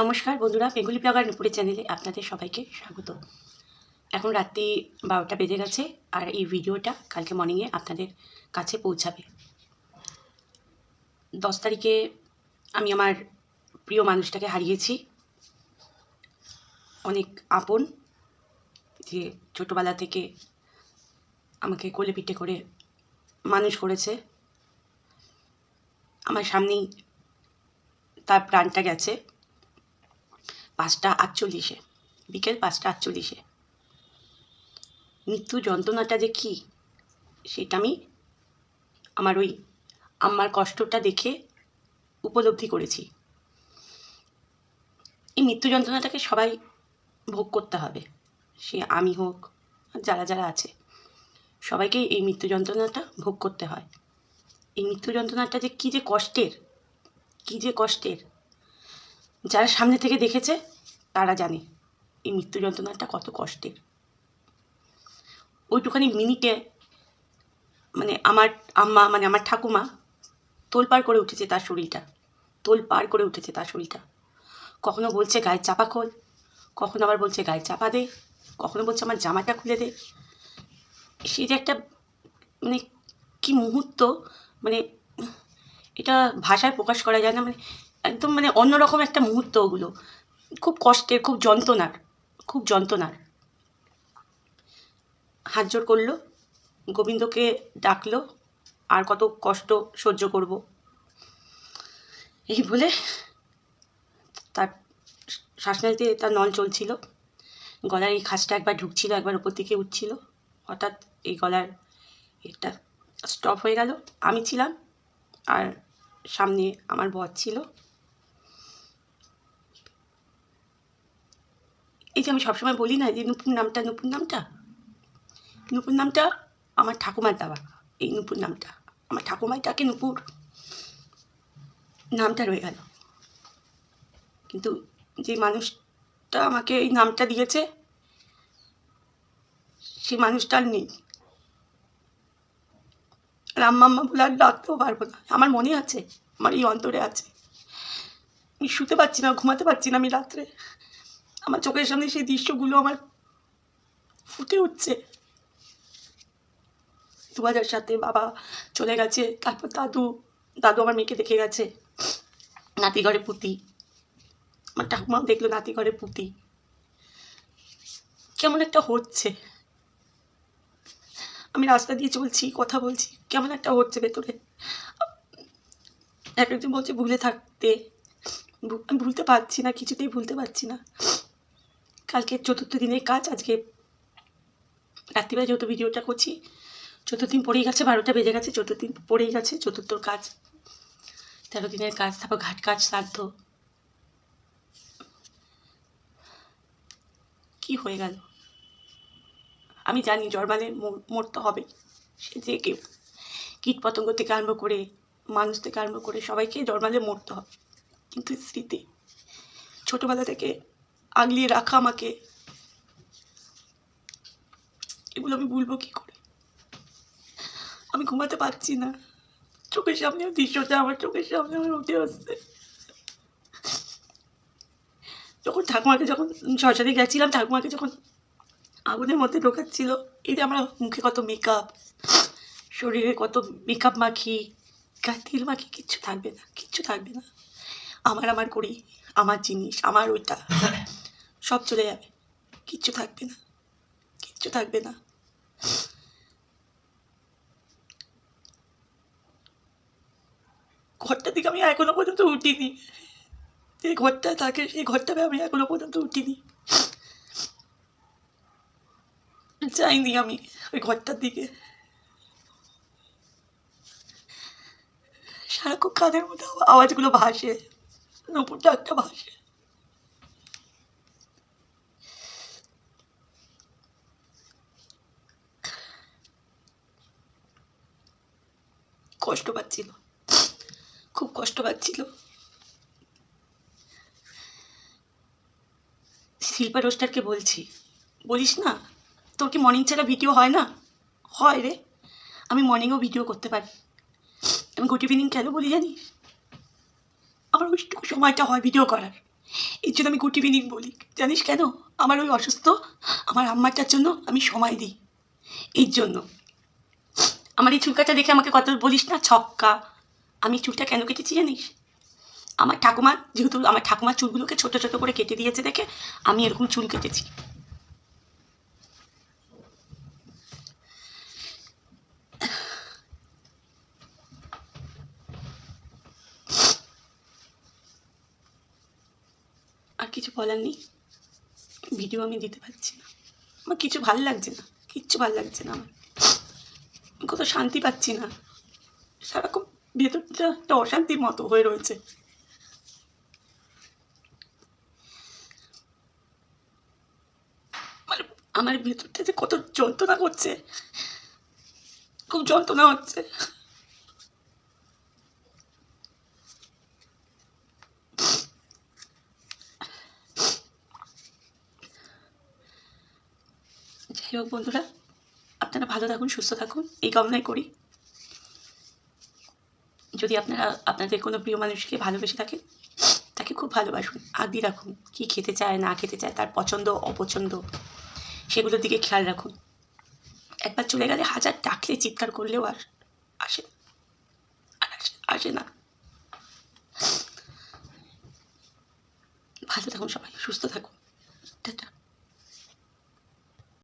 নমস্কার বন্ধুরা, Bengali blogger নুপুরে চ্যানেলে আপনাদের সবাইকে স্বাগত। এখন রাত্রি বারোটা বেজে গেছে আর এই ভিডিওটা কালকে মর্নিংয়ে আপনাদের কাছে পৌঁছাবে। দশ তারিখে আমি আমার প্রিয় মানুষটাকে হারিয়েছি। অনেক আপন যে ছোটোবেলা থেকে আমাকে কোলে পিঠে করে মানুষ করেছে। আমার সামনেই তার প্রাণটা গেছে। পাঁচটা আটচল্লিশে, বিকেল পাঁচটা আটচল্লিশে। মৃত্যু যন্ত্রণাটা যে কী, সেটা আমি আমার ওই আমার কষ্টটা দেখে উপলব্ধি করেছি। এই মৃত্যু যন্ত্রণাটাকে সবাই ভোগ করতে হবে, সে আমি হোক যারা যারা আছে। সবাইকে এই মৃত্যু যন্ত্রণাটা ভোগ করতে হয়। এই মৃত্যু যন্ত্রণাটা যে কী যে কষ্টের, কী যে কষ্টের যারা সামনে থেকে দেখেছে, তারা জানে এই মৃত্যু যন্ত্রণাটা কত কষ্টের। ওইটুখানি মিনিটে মানে আমার আম্মা মানে আমার ঠাকুমা তোলপাড় করে উঠেছে তার শরীরটা। তোলপাড় করে উঠেছে তার শরীরটা। কখনো বলছে, গায়ে চাপা খোল। কখনো আবার বলছে, গায়ে চাপা দে। কখনো বলছে, আমার জামাটা খুলে দে। সে যে একটা মানে কি মুহূর্ত মানে এটা ভাষায় প্রকাশ করা যায় না মানে একদম মানে অন্যরকম একটা মুহূর্ত ওগুলো। খুব কষ্টের, খুব যন্ত্রণার খুব যন্ত্রণার। হাত জোর করল, গোবিন্দকে ডাকলো, আর কত কষ্ট সহ্য করব। এই বলে তার শ্বাসনালীতে তার নল চলছিল। গলার এই খাসটা একবার ঢুকছিল, একবার উপর দিকে উঠছিল। হঠাৎ এই গলার এটা স্টপ হয়ে গেল। আমি ছিলাম, আর সামনে আমার বর ছিল। এই যে আমি সবসময় বলি না যে নুপুর নামটা নুপুর নামটা? নুপুর নামটা আমার ঠাকুমার দেওয়া এই নুপুর নামটা। আমার ঠাকুমাই ডাকে নুপুর নামটা রয়ে গেল। কিন্তু যে মানুষটা আমাকে এই নামটা দিয়েছে সেই মানুষটা আর নেই। রাম্মাম্মা বলে আর ডাকতেও পারব না। আমার মনে আছে, আমার এই অন্তরে আছে। আমি শুতে পারছি না, ঘুমাতে পারছি না আমি রাত্রে। আমার চোখের সামনে সেই দৃশ্যগুলো আমার ফুটে উঠছে। দু হাজার সাতে বাবা চলে গেছে, তারপর দাদু দাদু আমার মেয়েকে দেখে গেছে। নাতি ঘরে পুতি। আমার ঠাকুমাও দেখল নাতি ঘরে পুতি। কেমন একটা হচ্ছে। আমি রাস্তা দিয়ে চলছি, কথা বলছি, কেমন একটা হচ্ছে ভেতরে। এক একজন বলছে, ভুলে থাকতে। আমি ভুলতে পারছি না, কিছুতেই ভুলতে পারছি না। কালকে চতুর্থ দিনের কাজ, আজকে রাত্রিবেলা যেহেতু ভিডিওটা করছি, চতুর্থ দিন পড়েই গেছে, বারোটা বেজে গেছে, চতুর্থ দিন পড়েই গেছে, চতুর্থর কাজ, তেরো দিনের কাজ, তারপর ঘাট কাজ, শ্রাদ্ধ। কি হয়ে গেল? আমি জানি জন্মালে মর- মরতে হবে, সে যে কেউ। কীট পতঙ্গ থেকে আরম্ভ করে, মানুষ থেকে আরম্ভ করে সবাইকে জন্মালে মরতে হবে। কিন্তু স্মৃতি, ছোটোবেলা থেকে আগলিয়ে রাখা আমাকে। এগুলো আমি ভুলবো কী করে? আমি ঘুমাতে পারছি না। চোখের সামনে দৃশ্যটা আমার চোখের সামনে আমার উঠে আসছে। যখন ঠাকুমাকে যখন শ্মশানে গেছিলাম, ঠাকুমাকে যখন আগুনের মধ্যে ঢোকাচ্ছিল, এই যে আমরা মুখে কত মেকআপ শরীরে কত মেকআপ মাখি, গায়ে তেল মাখি, কিচ্ছু থাকবে না, কিচ্ছু থাকবে না। আমার আমার করি, আমার জিনিস, আমার ওইটা। সব চলে যাবে। কিচ্ছু থাকবে না। কিচ্ছু থাকবে না। ঘরটা থেকে আমি এখনও পর্যন্ত উঠিনি। যে ঘরটা থাকে, সেই ঘরটা আমি এখনও পর্যন্ত উঠিনি। যাইনি আমি ওই ঘরটার দিকে। সারাক্ষণ কানের আওয়া- আওয়াজগুলো ভাসে নপুর ডাকটা ভাসে। কষ্ট পাচ্ছিল। খুব কষ্ট পাচ্ছিল। শিল্পা রোস্টারকে বলছি, বলিস না, তোর কি মর্নিং ছাড়া ভিডিও হয় না? হয় রে, আমি মর্নিংও ভিডিও করতে পারি। আমি গুড ইভিনিং কেন বলি জানিস? আমার ওইটুকু সময়টা হয় ভিডিও করার। এর জন্য আমি গুড ইভিনিং বলি। জানিস কেন? আমার ওই অসুস্থ, আমার আম্মাটার জন্য আমি সময় দিই। এর জন্য। আমার এই চুলকাটা দেখে আমাকে কত বলিস না, ছক্কা। আমি চুলটা কেন কেটেছি জানিস? আমার ঠাকুমা, যেহেতু আমার ঠাকুমার চুলগুলোকে ছোট ছোট করে কেটে দিয়েছে দেখে, আমি এরকম চুল কেটেছি। আর কিছু বলার নেই। ভিডিও আমি দিতে পারছি না। আমার কিছু ভালো লাগছে না। কিচ্ছু ভালো লাগছে না আমার। কোথাও শান্তি পাচ্ছি না। সারাক্ষণ ভেতরটা একটা অশান্তির মতো হয়ে রয়েছে। আমার ভেতরটা যে কত যন্ত্রণা করছে। খুব যন্ত্রণা হচ্ছে। যাই হোক বন্ধুরা আপনারা ভালো থাকুন, সুস্থ থাকুন, এই কামনাই করি। যদি আপনারা, আপনাদের কোনো প্রিয় মানুষকে ভালোবেসে থাকেন, তাকে খুব ভালোবাসুন। আগদি রাখুন, কী খেতে চায়, না খেতে চায়, তার পছন্দ, অপছন্দ, সেগুলোর দিকে খেয়াল রাখুন। একবার চলে গেলে হাজার ডাকলে চিৎকার করলেও আর আসে আসে- না। ভালো থাকুন সবাই, সুস্থ থাকুন।